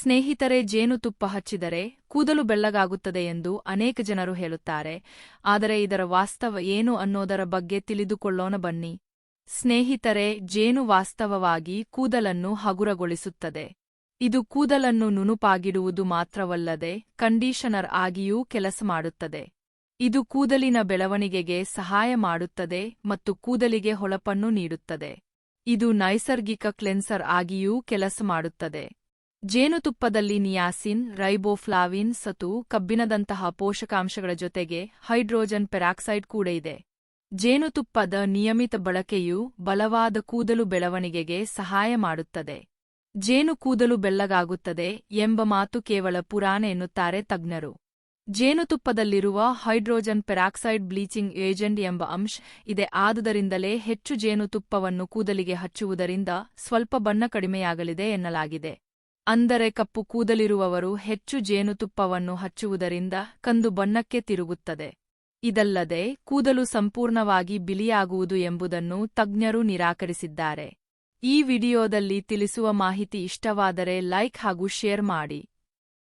ಸ್ನೇಹಿತರೆ ಜೇನುತುಪ್ಪ ಹಚ್ಚಿದರೆ ಕೂದಲು ಬೆಳ್ಳಗಾಗುತ್ತದೆ ಎಂದು ಅನೇಕ ಜನರು ಹೇಳುತ್ತಾರೆ. ಆದರೆ ಇದರ ವಾಸ್ತವ ಏನು ಅನ್ನೋದರ ಬಗ್ಗೆ ತಿಳಿದುಕೊಳ್ಳೋಣ ಬನ್ನಿ. ಸ್ನೇಹಿತರೆ, ಜೇನು ವಾಸ್ತವವಾಗಿ ಕೂದಲನ್ನು ಹಗುರಗೊಳಿಸುತ್ತದೆ. ಇದು ಕೂದಲನ್ನು ನುಣುಪಾಗಿಡುವುದು ಮಾತ್ರವಲ್ಲದೆ ಕಂಡೀಷನರ್ ಆಗಿಯೂ ಕೆಲಸ ಮಾಡುತ್ತದೆ. ಇದು ಕೂದಲಿನ ಬೆಳವಣಿಗೆಗೆ ಸಹಾಯ ಮಾಡುತ್ತದೆ ಮತ್ತು ಕೂದಲಿಗೆ ಹೊಳಪನ್ನು ನೀಡುತ್ತದೆ. ಇದು ನೈಸರ್ಗಿಕ ಕ್ಲೆನ್ಸರ್ ಆಗಿಯೂ ಕೆಲಸ ಮಾಡುತ್ತದೆ. ಜೇನುತುಪ್ಪದಲ್ಲಿ ನಿಯಾಸಿನ್, ರೈಬೋಫ್ಲಾವಿನ್ ಸತು ಕಬ್ಬಿನದಂತಹ ಪೋಷಕಾಂಶಗಳ ಜೊತೆಗೆ ಹೈಡ್ರೋಜನ್ ಪೆರಾಕ್ಸೈಡ್ ಕೂಡ ಇದೆ. ಜೇನುತುಪ್ಪದ ನಿಯಮಿತ ಬಳಕೆಯು ಬಲವಾದ ಕೂದಲು ಬೆಳವಣಿಗೆಗೆ ಸಹಾಯ ಮಾಡುತ್ತದೆ. ಜೇನು ಕೂದಲು ಬೆಳ್ಳಗಾಗುತ್ತದೆ ಎಂಬ ಮಾತು ಕೇವಲ ಪುರಾಣ ಎನ್ನುತ್ತಾರೆ ತಜ್ಞರು. ಜೇನುತುಪ್ಪದಲ್ಲಿರುವ ಹೈಡ್ರೋಜನ್ ಪೆರಾಕ್ಸೈಡ್ ಬ್ಲೀಚಿಂಗ್ ಏಜೆಂಟ್ ಎಂಬ ಅಂಶ ಇದೆ. ಆದುದರಿಂದಲೇ ಹೆಚ್ಚು ಜೇನುತುಪ್ಪವನ್ನು ಕೂದಲಿಗೆ ಹಚ್ಚುವುದರಿಂದ ಸ್ವಲ್ಪ ಬಣ್ಣ ಕಡಿಮೆಯಾಗಲಿದೆ ಎನ್ನಲಾಗಿದೆ. ಅಂದರೆ ಕಪ್ಪು ಕೂದಲಿರುವವರು ಹೆಚ್ಚು ಜೇನುತುಪ್ಪವನ್ನು ಹಚ್ಚುವುದರಿಂದ ಕಂದು ಬಣ್ಣಕ್ಕೆ ತಿರುಗುತ್ತದೆ. ಇದಲ್ಲದೆ ಕೂದಲು ಸಂಪೂರ್ಣವಾಗಿ ಬಿಲಿಯಾಗುವುದು ಎಂಬುದನ್ನು ತಜ್ಞರು ನಿರಾಕರಿಸಿದ್ದಾರೆ. ಈ ವಿಡಿಯೋದಲ್ಲಿ ತಿಳಿಸುವ ಮಾಹಿತಿ ಇಷ್ಟವಾದರೆ ಲೈಕ್ ಹಾಗೂ ಶೇರ್ ಮಾಡಿ.